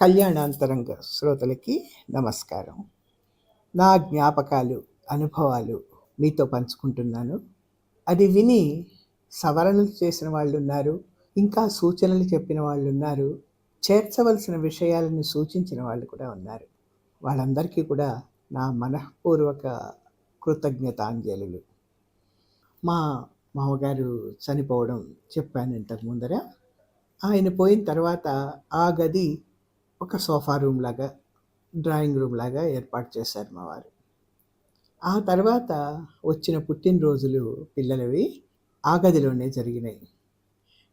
కళ్యాణాంతరంగ శ్రోతలకి నమస్కారం. నా జ్ఞాపకాలు అనుభవాలు మీతో పంచుకుంటున్నాను. అది విని సవరణలు చేసిన వాళ్ళు ఉన్నారు ఇంకా సూచనలు చెప్పిన వాళ్ళు ఉన్నారు చేర్చవలసిన విషయాలను సూచించిన వాళ్ళు కూడా ఉన్నారు. వాళ్ళందరికీ కూడా నా మనఃపూర్వక కృతజ్ఞతాంజలులు. మా మామగారు చనిపోవడం చెప్పాను ఇంతకు ముందర. ఆయన పోయిన తర్వాత ఆ గది ఒక సోఫా రూమ్ లాగా డ్రాయింగ్ రూమ్ లాగా ఏర్పాటు చేశారు మా వారు. ఆ తర్వాత వచ్చిన పుట్టినరోజులు పిల్లలవి ఆ గదిలోనే జరిగినాయి.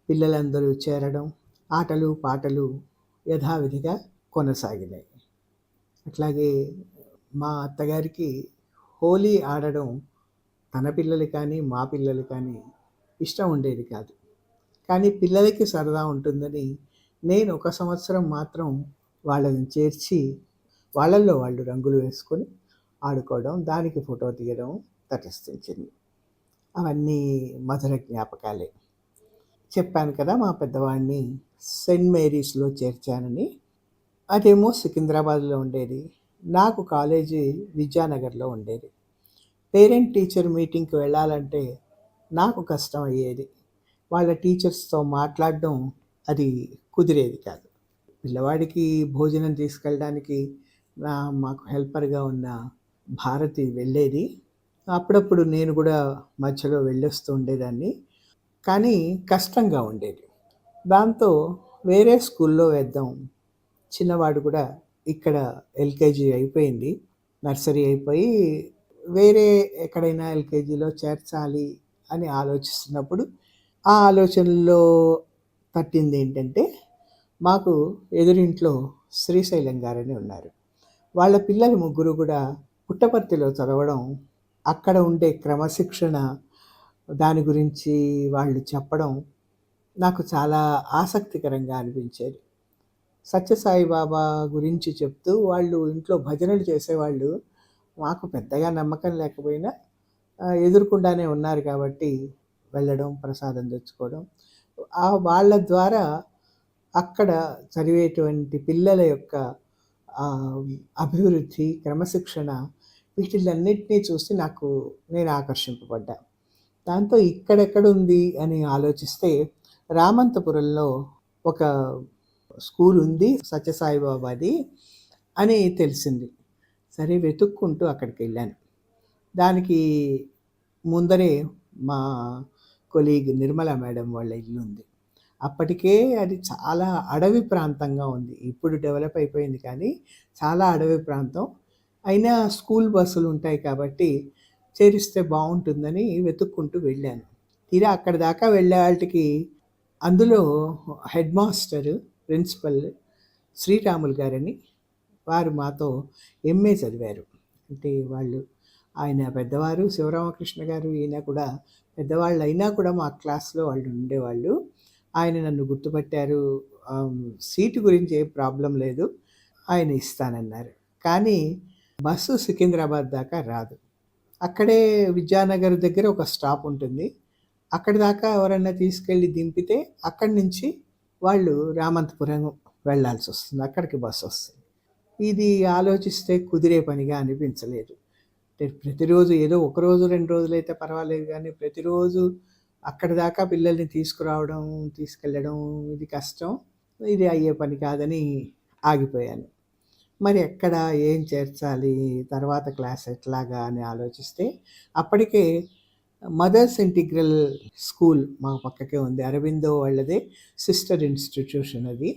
పిల్లలందరూ చేరడం ఆటలు పాటలు యథావిధిగా కొనసాగినాయి. అట్లాగే మా అత్తగారికి హోలీ ఆడడం తన పిల్లలు కానీ మా పిల్లలు కానీ ఇష్టం ఉండేది కాదు. కానీ పిల్లలకి సరదా ఉంటుందని నేను ఒక సంవత్సరం మాత్రం వాళ్ళని చేర్చి వాళ్ళల్లో వాళ్ళు రంగులు వేసుకొని ఆడుకోవడం దానికి ఫోటో తీయడం తటస్థించింది అవన్నీ మధుర జ్ఞాపకాలే. చెప్పాను కదా మా పెద్దవాడిని సెయింట్ మేరీస్లో చేర్చానని. అదేమో సికింద్రాబాద్లో ఉండేది. నాకు కాలేజీ విద్యానగర్లో ఉండేది. పేరెంట్ టీచర్ మీటింగ్కి వెళ్ళాలంటే నాకు కష్టం అయ్యేది వాళ్ళ టీచర్స్తో మాట్లాడడం అది కుదిరేది కాదు. పిల్లవాడికి భోజనం తీసుకెళ్ళడానికి నా మాకు హెల్పర్గా ఉన్న భారతి వెళ్ళేది. అప్పుడప్పుడు నేను కూడా మధ్యలో వెళ్ళొస్తూ ఉండేదాన్ని. కానీ కష్టంగా ఉండేది. దాంతో వేరే స్కూల్లో వేద్దాం. చిన్నవాడు కూడా ఇక్కడ ఎల్కేజీ అయిపోయింది. నర్సరీ అయిపోయి వేరే ఎక్కడైనా ఎల్కేజీలో చేర్చాలి అని ఆలోచిస్తున్నప్పుడు ఆ ఆలోచనలో పట్టింది ఏంటంటే మాకు ఎదురింట్లో శ్రీశైలం గారని ఉన్నారు. వాళ్ళ పిల్లలు ముగ్గురు కూడా పుట్టపర్తిలో చదవడం అక్కడ ఉండే క్రమశిక్షణ దాని గురించి వాళ్ళు చెప్పడం నాకు చాలా ఆసక్తికరంగా అనిపించేది. సత్యసాయి బాబా గురించి చెప్తూ వాళ్ళు ఇంట్లో భజనలు చేసేవాళ్ళు మాకు పెద్దగా నమ్మకం లేకపోయినా ఎదుర్కొండానే ఉన్నారు కాబట్టి వెళ్ళడం ప్రసాదం తెచ్చుకోవడం ఆ వాళ్ళ ద్వారా అక్కడ చదివేటువంటి పిల్లల యొక్క అభివృద్ధి క్రమశిక్షణ వీటిలన్నింటినీ చూసి నాకు నేను ఆకర్షింపబడ్డా. దాంతో ఇక్కడెక్కడ ఉంది అని ఆలోచిస్తే రామంతపురంలో ఒక స్కూల్ ఉంది సత్యసాయిబాబాది అని తెలిసింది. సరే వెతుక్కుంటూ అక్కడికి వెళ్ళాను దానికి ముందరే మా కొలీగ్ నిర్మల మేడం వాళ్ళ ఇల్లు ఉంది. అప్పటికే అది చాలా అడవి ప్రాంతంగా ఉంది. ఇప్పుడు డెవలప్ అయిపోయింది కానీ చాలా అడవి ప్రాంతం. అయినా స్కూల్ బస్సులు ఉంటాయి కాబట్టి చేరిస్తే బాగుంటుందని వెతుక్కుంటూ వెళ్ళాను. తీరా అక్కడ దాకా వెళ్ళే వాళ్ళకి అందులో హెడ్ మాస్టర్ ప్రిన్సిపల్ శ్రీరాములు గారని వారు మాతో ఎంఏ చదివారు. అంటే వాళ్ళు ఆయన పెద్దవారు శివరామకృష్ణ గారు ఈయన కూడా పెద్దవాళ్ళు అయినా కూడా మా క్లాస్లో వాళ్ళు ఉండేవాళ్ళు. ఆయన నన్ను గుర్తుపట్టారు. సీటు గురించి ఏ ప్రాబ్లం లేదు. ఆయన ఇస్తానన్నారు. కానీ బస్సు సికింద్రాబాద్ దాకా రాదు. అక్కడే విద్యానగర్ దగ్గర ఒక స్టాప్ ఉంటుంది. అక్కడి దాకా ఎవరైనా తీసుకెళ్ళి దింపితే అక్కడి నుంచి వాళ్ళు రామంతపురం వెళ్ళాల్సి వస్తుంది. అక్కడికి బస్సు వస్తుంది. ఇది ఆలోచిస్తే కుదిరే పనిగా అనిపించలేదు. ప్రతిరోజు ఏదో ఒక రోజు రెండు రోజులు అయితే పర్వాలేదు కానీ ప్రతిరోజు అక్కడి దాకా పిల్లల్ని తీసుకురావడం తీసుకెళ్ళడం ఇది కష్టం. ఇది అయ్యే పని కాదని ఆగిపోయాను. మరి ఎక్కడ ఏం చేర్చాలి తర్వాత క్లాస్ ఎట్లాగా అని ఆలోచిస్తే అప్పటికే మదర్స్ ఇంటిగ్రల్ స్కూల్ మా పక్కకే ఉంది. అరవిందో వాళ్ళదే సిస్టర్ ఇన్స్టిట్యూషన్ అది.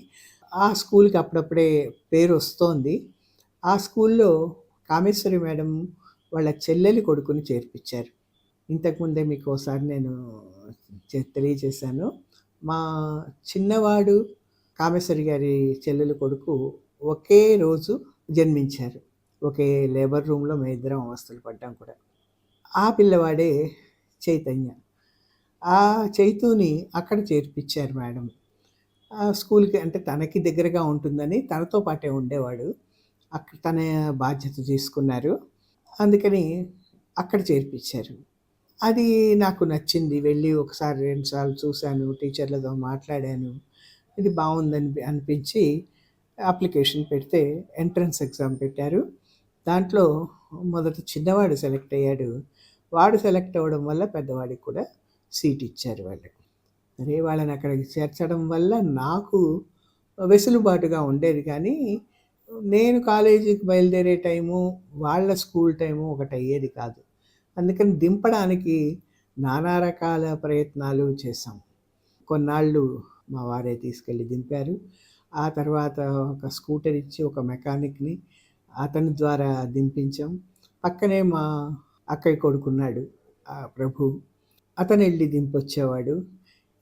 ఆ స్కూల్కి అప్పుడప్పుడే పేరు వస్తోంది. ఆ స్కూల్లో కామేశ్వరి మేడం వాళ్ళ చెల్లెలి కొడుకుని చేర్పించారు. ఇంతకుముందే మీకు ఒకసారి నేను తెలియజేశాను. మా చిన్నవాడు కామేశ్వరి గారి చెల్లెలు కొడుకు ఒకే రోజు జన్మించారు. ఒకే లేబర్ రూమ్లో మేము ఇద్దరం అవస్థలు పడ్డాం కూడా. ఆ పిల్లవాడే చైతన్య. ఆ చైతుని అక్కడ చేర్పించారు మేడం. స్కూల్కి అంటే తనకి దగ్గరగా ఉంటుందని తనతో పాటే ఉండేవాడు. అక్కడ తన బాధ్యత తీసుకున్నారు. అందుకని అక్కడ చేర్పించారు అది నాకు నచ్చింది వెళ్ళి ఒకసారి రెండుసార్లు చూశాను టీచర్లతో మాట్లాడాను ఇది బాగుందని అనిపించి అప్లికేషన్ పెడితే ఎంట్రన్స్ ఎగ్జామ్ పెట్టారు. దాంట్లో మొదట చిన్నవాడు సెలెక్ట్ అయ్యాడు. వాడు సెలెక్ట్ అవ్వడం వల్ల పెద్దవాడికి కూడా సీట్ ఇచ్చారు వాళ్ళు. సరే వాళ్ళని అక్కడికి చేర్చడం వల్ల నాకు వెసులుబాటుగా ఉండేది కానీ, నేను కాలేజీకి బయలుదేరే టైము, వాళ్ళ స్కూల్ టైము ఒకటయ్యేది కాదు. అందుకని దింపడానికి నానా రకాల ప్రయత్నాలు చేశాం. కొన్నాళ్ళు మా వారే తీసుకెళ్ళి దింపారు. ఆ తర్వాత ఒక స్కూటర్ ఇచ్చి ఒక మెకానిక్‌ని అతని ద్వారా దింపించాం. పక్కనే మా అక్కయ్య కొడుకున్నాడు ప్రభు ప్రభు. అతనెళ్ళి దింపొచ్చేవాడు.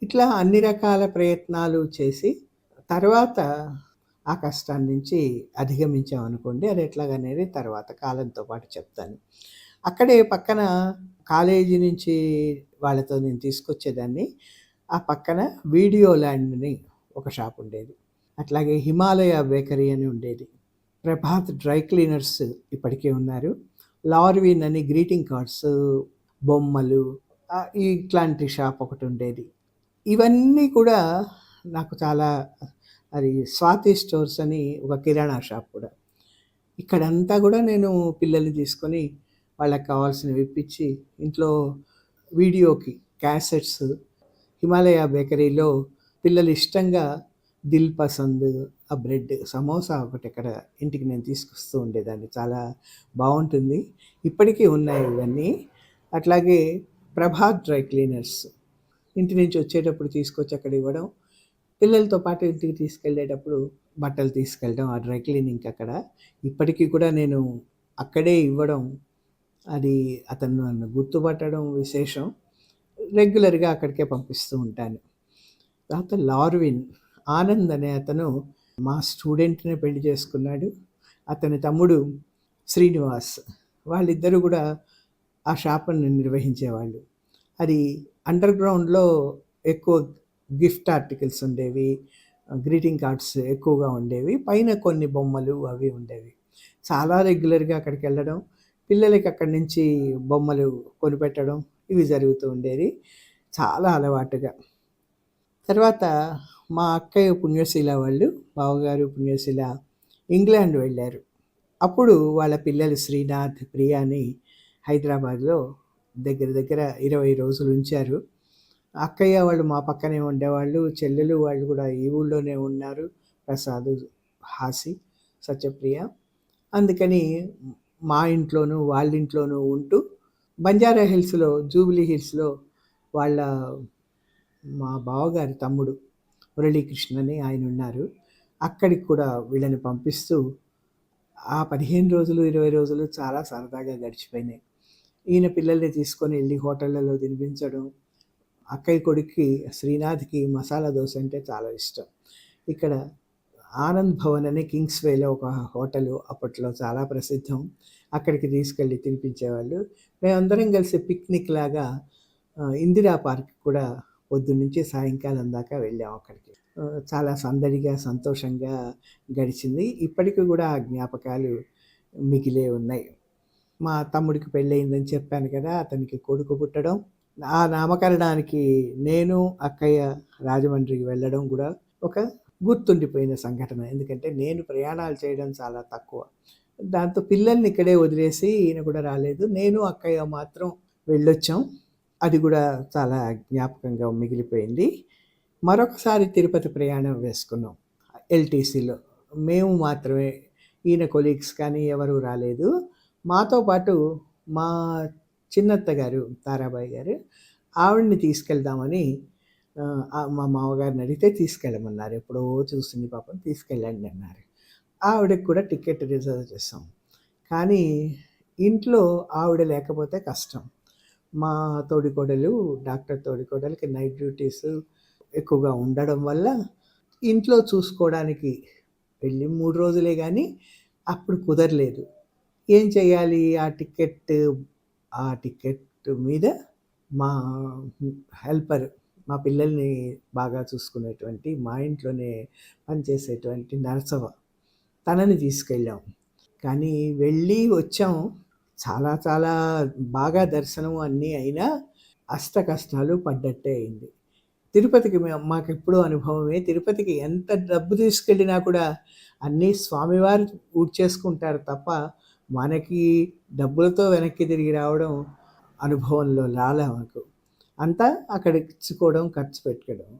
ఇట్లా అన్ని రకాల ప్రయత్నాలు చేసి తర్వాత ఆ కష్టాన్ని నుంచి అధిగమించామనుకోండి. అది ఎట్లాగనేది తర్వాత కాలంతో పాటు చెప్తాను. అక్కడే పక్కన కాలేజీ నుంచి వాళ్ళతో నేను తీసుకొచ్చేదాన్ని. ఆ పక్కన వీడియో ల్యాండ్ని ఒక షాప్ ఉండేది. అట్లాగే హిమాలయ బేకరీ అని ఉండేది. ప్రభాత్ డ్రై క్లీనర్స్ ఇప్పటికే ఉన్నారు. లార్విన్ అని గ్రీటింగ్ కార్డ్స్, బొమ్మలు ఇట్లాంటి షాప్ ఒకటి ఉండేది ఇవన్నీ కూడా నాకు చాలా అది స్వాతి స్టోర్స్ అని ఒక కిరాణా షాప్ కూడా. ఇక్కడంతా కూడా నేను పిల్లల్ని తీసుకొని వాళ్ళకి కావాల్సినవి ఇప్పించి ఇంట్లో వీడియోకి క్యాసెట్స్ హిమాలయ బేకరీలో పిల్లలు ఇష్టంగా దిల్ పసంద్, ఆ బ్రెడ్ సమోసా ఒకటి ఇక్కడ ఇంటికి నేను తీసుకొస్తూ ఉండేదాన్ని. చాలా బాగుంటుంది ఇప్పటికీ ఉన్నాయి ఇవన్నీ. అట్లాగే ప్రభాత్ డ్రై క్లీనర్స్ ఇంటి నుంచి వచ్చేటప్పుడు తీసుకొచ్చి అక్కడ ఇవ్వడం. పిల్లలతో పాటు ఇంటికి తీసుకెళ్ళేటప్పుడు బట్టలు తీసుకెళ్ళడం ఆ డ్రై క్లీనింగ్‌కి అక్కడ. ఇప్పటికీ కూడా నేను అక్కడే ఇవ్వడం అది అతను నన్ను గుర్తుపట్టడం విశేషం. రెగ్యులర్‌గా అక్కడికే పంపిస్తూ ఉంటాను. తర్వాత లార్విన్ ఆనంద్ అనే అతను మా స్టూడెంట్‌నే పెళ్ళి చేసుకున్నాడు. అతని తమ్ముడు శ్రీనివాస్. వాళ్ళిద్దరూ కూడా ఆ షాపును నిర్వహించేవాళ్ళు. అది అండర్ గ్రౌండ్‌లో ఎక్కువ గిఫ్ట్ ఆర్టికల్స్ ఉండేవి. గ్రీటింగ్ కార్డ్స్ ఎక్కువగా ఉండేవి. పైన కొన్ని బొమ్మలు అవి ఉండేవి. చాలా రెగ్యులర్‌గా అక్కడికి వెళ్ళడం పిల్లలకి అక్కడి నుంచి బొమ్మలు కొనిపెట్టడం ఇవి జరుగుతూ ఉండేవి చాలా అలవాటుగా. తర్వాత మా అక్కయ్య పుణ్యశీల వాళ్ళు, బావగారు పుణ్యశీల ఇంగ్లాండ్ వెళ్ళారు అప్పుడు వాళ్ళ పిల్లలు శ్రీనాథ్, ప్రియాని హైదరాబాద్‌లో దగ్గర దగ్గర 20 రోజులు ఉంచారు. అక్కయ్య వాళ్ళు మా పక్కనే ఉండేవాళ్ళు. చెల్లెలు వాళ్ళు కూడా ఈ ఊళ్ళోనే ఉన్నారు. ప్రసాదు, హాసి, సత్యప్రియ. అందుకని మా ఇంట్లోనూ, వాళ్ళ ఇంట్లోనూ ఉంటూ బంజారా హిల్స్‌లో, జూబిలీ హిల్స్‌లో వాళ్ళ మా బావగారి తమ్ముడు మురళీకృష్ణ అని ఆయనున్నారు. అక్కడికి కూడా వీళ్ళని పంపిస్తూ ఆ 15 రోజులు, 20 రోజులు చాలా సరదాగా గడిచిపోయినాయి. ఈయన పిల్లల్ని తీసుకొని వెళ్ళి హోటళ్ళలో తినిపించడం. అక్కయ్య కొడుక్కి శ్రీనాథ్‌కి మసాలా దోశ అంటే చాలా ఇష్టం. ఇక్కడ ఆనంద్ భవన్ అనే కింగ్స్‌వేలో ఒక హోటలు అప్పట్లో చాలా ప్రసిద్ధం. అక్కడికి తీసుకెళ్ళి తినిపించేవాళ్ళు. మేమందరం కలిసి పిక్నిక్ లాగా ఇందిరా పార్క్ కూడా పొద్దున్నుంచి సాయంకాలం దాకా వెళ్ళాం అక్కడికి. చాలా సందడిగా, సంతోషంగా గడిచింది. ఇప్పటికి కూడా ఆ జ్ఞాపకాలు మిగిలే ఉన్నాయి. మా తమ్ముడికి పెళ్ళయిందని చెప్పాను కదా! అతనికి కొడుకు పుట్టడం. ఆ నామకరణానికి నేను, అక్కయ్య రాజమండ్రికి వెళ్ళడం కూడా ఒక గుర్తుండిపోయిన సంఘటన. ఎందుకంటే నేను ప్రయాణాలు చేయడం చాలా తక్కువ. దాంతో పిల్లల్ని ఇక్కడే వదిలేసి ఈయన కూడా రాలేదు. నేను, అక్కయ్య మాత్రం వెళ్ళొచ్చాం. అది కూడా చాలా జ్ఞాపకంగా మిగిలిపోయింది. మరొకసారి తిరుపతి ప్రయాణం వేసుకున్నాం. ఎల్టీసీలో. మేము మాత్రమే. ఈయన కొలీగ్స్ కానీ ఎవరు రాలేదు. మాతో పాటు మా చిన్నత్త గారు తారాబాయి గారు ఆవిడని తీసుకెళ్దామని మా మామగారిని అడిగితే తీసుకెళ్ళమన్నారు. ఎప్పుడో చూసింది పాపం తీసుకెళ్ళండి అన్నారు. ఆవిడకి కూడా టికెట్ రిజర్వ్ చేసాం. కానీ ఇంట్లో ఆవిడ లేకపోతే కష్టం. మా తోడికోడలు డాక్టర్ తోడికోడలకి నైట్ డ్యూటీస్ ఎక్కువగా ఉండడం వల్ల ఇంట్లో చూసుకోవడానికి వెళ్ళి మూడు రోజులే కానీ అప్పుడు కుదరలేదు. ఏం చేయాలి? ఆ టికెట్ ఆ టికెట్ మీద మా హెల్పర్ మా పిల్లల్ని బాగా చూసుకునేటువంటి మా ఇంట్లోనే పనిచేసేటువంటి నరసవ్వ. తనని తీసుకెళ్ళాం. కానీ వెళ్ళి వచ్చాం. చాలా చాలా బాగా దర్శనం అన్నీ అయినా అష్ట కష్టాలు పడ్డట్టే అయింది. తిరుపతికి మాకు ఎప్పుడూ అనుభవమే. తిరుపతికి ఎంత డబ్బు తీసుకెళ్ళినా కూడా అన్నీ స్వామివారు ఊడ్చేసుకుంటారు తప్ప, మనకి డబ్బులతో వెనక్కి తిరిగి రావడం అనుభవంలో రాలే మాకు. అంతా అక్కడ ఇచ్చుకోవడం, ఖర్చు పెట్టుకోవడం.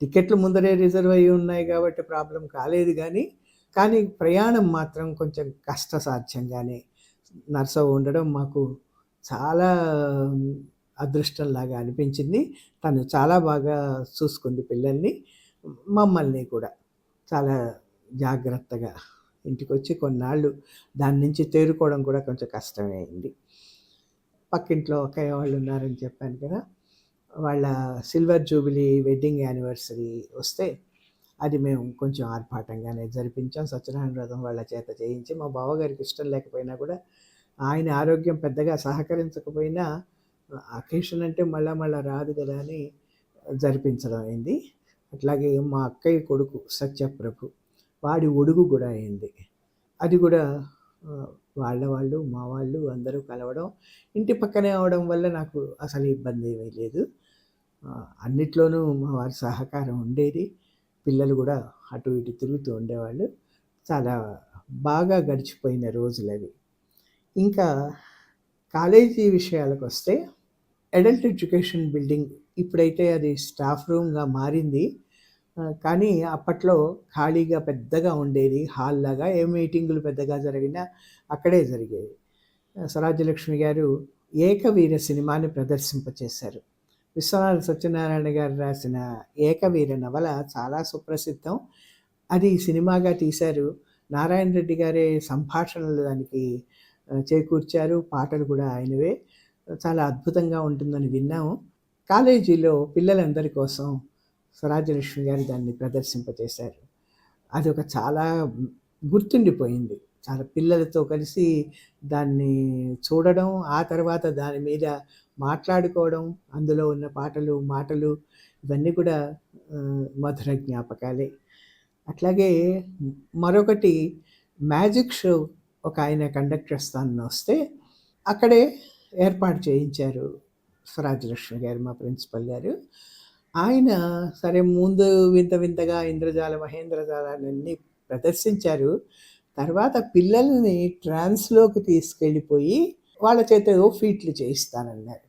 టికెట్లు ముందరే రిజర్వ్ అయ్యి ఉన్నాయి కాబట్టి ప్రాబ్లం కాలేదు కానీ కానీ ప్రయాణం మాత్రం కొంచెం కష్టసాధ్యంగానే నరసవ్వ ఉండడం మాకు చాలా అదృష్టంలాగా అనిపించింది. తను చాలా బాగా చూసుకుంది పిల్లల్ని. మమ్మల్ని కూడా. చాలా జాగ్రత్తగా ఇంటికొచ్చి కొన్నాళ్ళు దాని నుంచి తేరుకోవడం కూడా కొంచెం కష్టమే అయింది. పక్కింట్లో అక్కయ్య వాళ్ళు ఉన్నారని చెప్పాను కదా! వాళ్ళ సిల్వర్ జూబిలీ వెడ్డింగ్ యానివర్సరీ వస్తే, అది మేము కొంచెం ఆర్భాటంగానే జరిపించాం. సత్యనారాయణ వ్రతం వాళ్ళ చేత చేయించి, మా బావగారికి ఇష్టం లేకపోయినా కూడా, ఆయన ఆరోగ్యం పెద్దగా సహకరించకపోయినా, అకేషన్ అంటే మళ్ళా మళ్ళా రాదు కదా అని జరిపించడం అయింది. అట్లాగే మా అక్కయ్య కొడుకు సత్యప్రభు. వాడి ఒడుగు కూడా అయింది. అది కూడా వాళ్ళ వాళ్ళు, మా వాళ్ళు అందరూ కలవడం. ఇంటి పక్కనే అవడం వల్ల నాకు అసలు ఇబ్బంది ఏమీ లేదు. అన్నిట్లోనూ మా వారి సహకారం ఉండేది. పిల్లలు కూడా అటు ఇటు తిరుగుతూ ఉండేవాళ్ళు. చాలా బాగా గడిచిపోయిన రోజులవి. ఇంకా కాలేజీ విషయాలకొస్తే, అడల్ట్ ఎడ్యుకేషన్ బిల్డింగ్ ఇప్పుడైతే అది స్టాఫ్ రూమ్‌గా మారింది. కానీ అప్పట్లో ఖాళీగా పెద్దగా ఉండేది హాల్‌లాగా. ఏ మీటింగులు పెద్దగా జరిగినా అక్కడే జరిగేవి. స్వరాజ్యలక్ష్మి గారు 'ఏకవీర' సినిమాని ప్రదర్శింపచేశారు. విశ్వనాథ సత్యనారాయణ గారు రాసిన 'ఏకవీర' నవల చాలా సుప్రసిద్ధం. అది సినిమాగా తీశారు. నారాయణ రెడ్డి గారే సంభాషణలు దానికి చేకూర్చారు. పాటలు కూడా ఆయనవే. చాలా అద్భుతంగా ఉంటుందని విన్నాము. కాలేజీలో పిల్లలందరి కోసం స్వరాజ్యలక్ష్మి గారు దాన్ని ప్రదర్శింపచేశారు. ఒక చాలా గుర్తుండిపోయింది. చాలా పిల్లలతో కలిసి దాన్ని చూడడం, ఆ తర్వాత దాని మీద మాట్లాడుకోవడం, అందులో ఉన్న పాటలు, మాటలు ఇవన్నీ కూడా మధుర జ్ఞాపకాలే. అట్లాగే మరొకటి మ్యాజిక్ షో ఒక ఆయన కండక్ట్ చేస్తానని వస్తే, అక్కడే ఏర్పాటు చేయించారు స్వరాజ్యలక్ష్మి గారు మా ప్రిన్సిపల్ గారు. ఆయన సరే ముందు వింత వింతగా ఇంద్రజాల, మహేంద్రజాలాలన్నీ ప్రదర్శించారు. తర్వాత పిల్లల్ని ట్రాన్స్‌లోకి తీసుకెళ్ళిపోయి, వాళ్ళ చేత ఏవో ఫీట్లు చేయిస్తానన్నారు.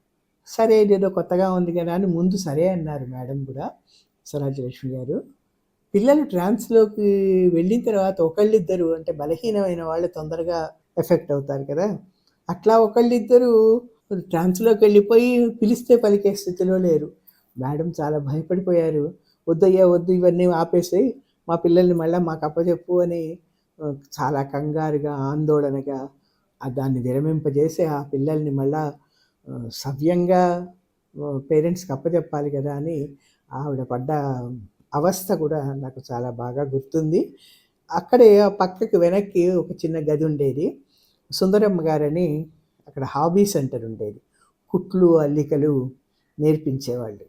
సరే ఇదేదో కొత్తగా ఉంది కదా అని ముందు సరే అన్నారు మేడం కూడా, స్వరాజ్యలక్ష్మి గారు. పిల్లలు ట్రాన్స్‌లోకి వెళ్ళిన తర్వాత ఒకళ్ళిద్దరు అంటే బలహీనమైన వాళ్ళు తొందరగా ఎఫెక్ట్ అవుతారు కదా! అట్లా ఒకళ్ళిద్దరు ట్రాన్స్‌లోకెళ్ళిపోయి పిలిస్తే పలికే స్థితిలో లేరు. మేడం చాలా భయపడిపోయారు. "వద్దయ్యా వద్దు ఇవన్నీ ఆపేసి మా పిల్లల్ని మళ్ళీ మాకు అప్పచెప్పు అని చాలా కంగారుగా, ఆందోళనగా దాన్ని విరమింపజేసి ఆ పిల్లల్ని మళ్ళా సవ్యంగా పేరెంట్స్‌కి అప్పచెప్పాలి కదా అని ఆవిడ పడ్డ అవస్థ కూడా నాకు చాలా బాగా గుర్తుంది. అక్కడే ఆ పక్కకి వెనక్కి ఒక చిన్న గది ఉండేది. సుందరమ్మ గారని అక్కడ హాబీ సెంటర్ ఉండేది. కుట్లు, అల్లికలు నేర్పించేవాళ్ళు.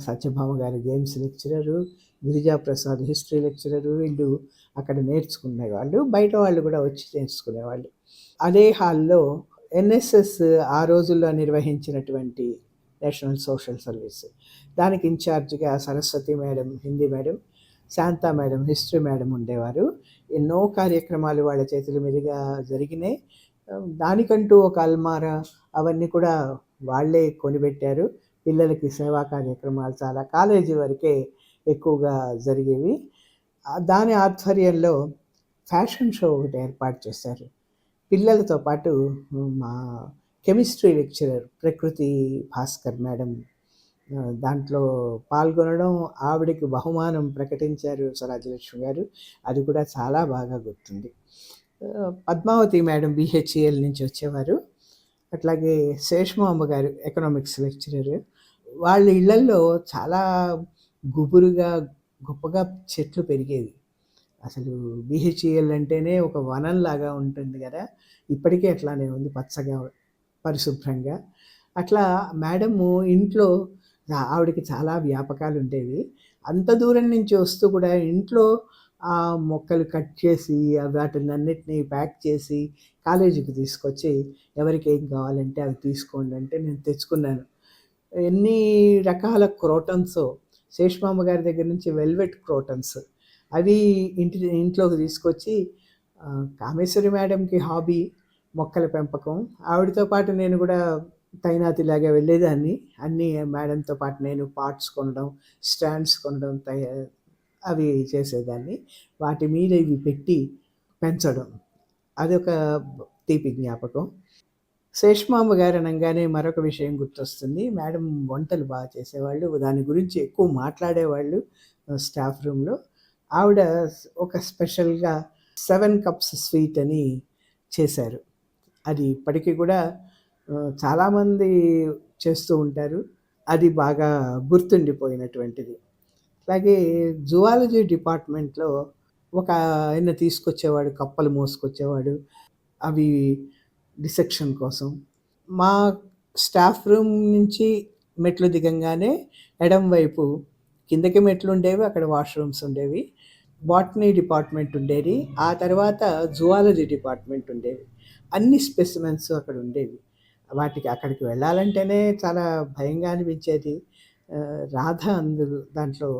సత్యభామ గారి games lecturer, Girija Prasad history lecturer వీళ్ళు అక్కడ నేర్చుకునేవాళ్ళు. బయట వాళ్ళు కూడా వచ్చి నేర్చుకునేవాళ్ళు. అదే హాల్‌లో ఎన్ఎస్ఎస్ ఆ రోజుల్లో నిర్వహించినటువంటి నేషనల్ సోషల్ సర్వీస్. దానికి ఇన్ఛార్జ్గా Saraswati madam Hindi madam, Shanta madam history madam ఉండేవారు. ఎన్నో కార్యక్రమాలు వాళ్ళ చేతుల మీదుగా జరిగినాయి. దానికంటూ ఒక అల్మారా అవన్నీ కూడా వాళ్ళే కొనిపెట్టారు. పిల్లలకి సేవా కార్యక్రమాలు చాలా కాలేజీ వరకే ఎక్కువగా జరిగేవి. దాని ఆధ్వర్యంలో ఫ్యాషన్ షో ఒకటి ఏర్పాటు చేశారు. పిల్లలతో పాటు మా కెమిస్ట్రీ లెక్చరర్ ప్రకృతి భాస్కర్ మేడం దాంట్లో పాల్గొనడం, ఆవిడకి బహుమానం ప్రకటించారు స్వరాజలక్ష్మి గారు. అది కూడా చాలా బాగా గుర్తుంది. పద్మావతి మేడం బిహెచ్ఈఎల్ నుంచి వచ్చేవారు. అట్లాగే శేషమాంబ గారు ఎకనామిక్స్ లెక్చరర్. వాళ్ళ ఇళ్ళల్లో చాలా గుబురుగా, గొప్పగా చెట్లు పెరిగేవి. అసలు బీహెచ్‌ఈఎల్ అంటేనే ఒక వనంలాగా ఉంటుంది కదా ఇప్పటికీ అట్లానే ఉంది పచ్చగా, పరిశుభ్రంగా. అట్లా మేడము ఇంట్లో ఆవిడకి చాలా వ్యాపకాలు ఉండేవి. అంత దూరం నుంచి వస్తూ కూడా ఇంట్లో ఆ మొక్కలు కట్ చేసి వాటిని అన్నిటినీ ప్యాక్ చేసి కాలేజీకి తీసుకొచ్చి ఎవరికి ఏం కావాలంటే అవి తీసుకోండి అంటే నేను తెచ్చుకున్నాను. ఎన్ని రకాల క్రోటన్స్ శేషమామ గారి దగ్గర నుంచి వెల్వెట్ క్రోటన్స్ అవి ఇంటి ఇంట్లోకి తీసుకొచ్చి కామేశ్వరి మేడంకి హాబీ మొక్కల పెంపకం. ఆవిడతో పాటు నేను కూడా తైనాతిలాగా వెళ్ళేదాన్ని. అన్నీ మేడంతో పాటు నేను పార్ట్స్ కొనడం స్టాండ్స్ కొనడం తయ అవి చేసేదాన్ని. వాటి మీద ఇవి పెట్టి పెంచడం. అదొక తీపి జ్ఞాపకం. శేష్మాంబ గారు అనగానే మరొక విషయం గుర్తొస్తుంది. మేడం వంటలు బాగా చేసేవాళ్ళు దాని గురించి ఎక్కువ మాట్లాడేవాళ్ళు స్టాఫ్ రూమ్లో. ఆవిడ ఒక స్పెషల్గా సెవెన్ కప్స్ స్వీట్ అని చేశారు. అది ఇప్పటికీ కూడా చాలామంది చేస్తూ ఉంటారు. అది బాగా గుర్తుండిపోయినటువంటిది. అలాగే జువాలజీ డిపార్ట్మెంట్లో ఒక ఆయన తీసుకొచ్చేవాడు కప్పలు మోసుకొచ్చేవాడు. అవి డిసెక్షన్ కోసం. మా స్టాఫ్ రూమ్ నుంచి మెట్లు దిగంగానే ఎడం వైపు కిందకి మెట్లు ఉండేవి అక్కడ వాష్రూమ్స్ ఉండేవి బాటనీ డిపార్ట్మెంట్ ఉండేది ఆ తర్వాత జువాలజీ డిపార్ట్మెంట్ ఉండేది. అన్ని స్పెసిమెన్స్ అక్కడ ఉండేవి. వాటికి అక్కడికి వెళ్ళాలంటేనే చాలా భయంగా అనిపించేది. రాధ అందరు దాంట్లో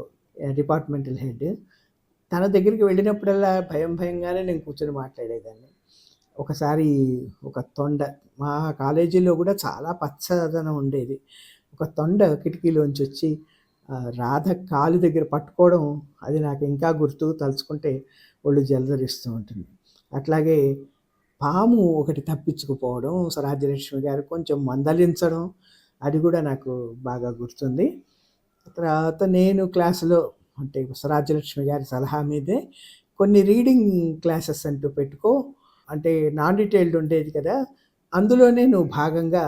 డిపార్ట్మెంటల్ హెడ్ తన దగ్గరికి వెళ్ళినప్పుడల్లా భయం భయంగానే నేను కూర్చొని మాట్లాడేదాన్ని. ఒకసారి ఒక తొండ మా కాలేజీలో కూడా చాలా పచ్చదనం ఉండేది. ఒక తొండ కిటికీలోంచి వచ్చి రాధ కాలు దగ్గర పట్టుకోవడం అది నాకు ఇంకా గుర్తు తలుచుకుంటే ఒళ్ళు జలదరిస్తూ ఉంటుంది. అట్లాగే పాము ఒకటి తప్పించుకుపోవడం రాజ్యలక్ష్మి గారు కొంచెం మందలించడం అది కూడా నాకు బాగా గుర్తుంది. తర్వాత నేను క్లాసులో అంటే రాజ్యలక్ష్మి గారి సలహా మీదే కొన్ని రీడింగ్ క్లాసెస్ అంటూ పెట్టుకో అంటే నాన్ డీటెయిల్డ్ ఉండేది కదా అందులోనే నువ్వు భాగంగా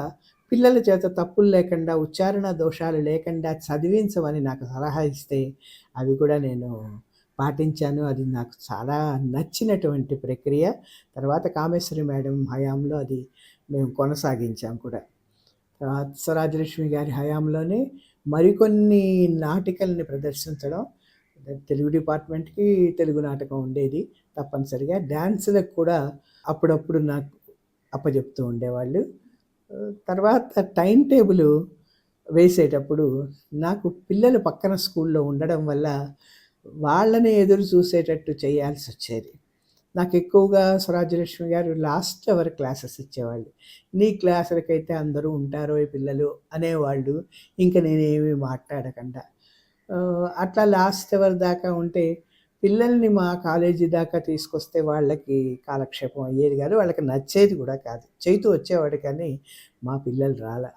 పిల్లల చేత తప్పులు లేకుండా ఉచ్చారణ దోషాలు లేకుండా చదివించమని నాకు సలహా ఇస్తే అవి కూడా నేను పాటించాను. అది నాకు చాలా నచ్చినటువంటి ప్రక్రియ. తర్వాత కామేశ్వరి మేడం హయాంలో అది మేము కొనసాగించాం కూడా. తర్వాత స్వరాజ్యలక్ష్మి గారి హయాంలోనే మరికొన్ని నాటికల్ని ప్రదర్శించడం తెలుగు డిపార్ట్మెంట్కి తెలుగు నాటకం ఉండేది. తప్పనిసరిగా డ్యాన్సులకు కూడా అప్పుడప్పుడు నాకు అప్పచెప్తూ ఉండేవాళ్ళు. తర్వాత టైం టేబుల్ వేసేటప్పుడు నాకు పిల్లలు పక్కన స్కూల్లో ఉండడం వల్ల వాళ్ళని ఎదురు చూసేటట్టు చేయాల్సి వచ్చేది. నాకు ఎక్కువగా స్వరాజ్యలక్ష్మి గారు లాస్ట్ అవర్ క్లాసెస్ ఇచ్చేవాళ్ళు. నీ క్లాసులకైతే అందరూ ఉంటారో ఈ పిల్లలు అనేవాళ్ళు. ఇంకా నేనేమి మాట్లాడకుండా. అట్లా లాస్ట్ అవర్ దాకా ఉంటే పిల్లల్ని మా కాలేజీ దాకా తీసుకొస్తే వాళ్ళకి కాలక్షేపం అయ్యేది కాదు వాళ్ళకి నచ్చేది కూడా కాదు. చేతు వచ్చేవాడు కానీ మా పిల్లలు రాలే.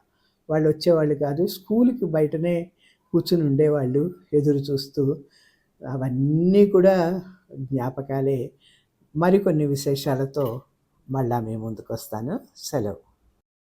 వాళ్ళు వచ్చేవాళ్ళు కాదు స్కూల్కి బయటనే కూర్చుని ఉండేవాళ్ళు ఎదురు చూస్తూ. అవన్నీ కూడా జ్ఞాపకాలే. మరికొన్ని విశేషాలతో మళ్ళా మీ ముందుకు వస్తాను సెలవు.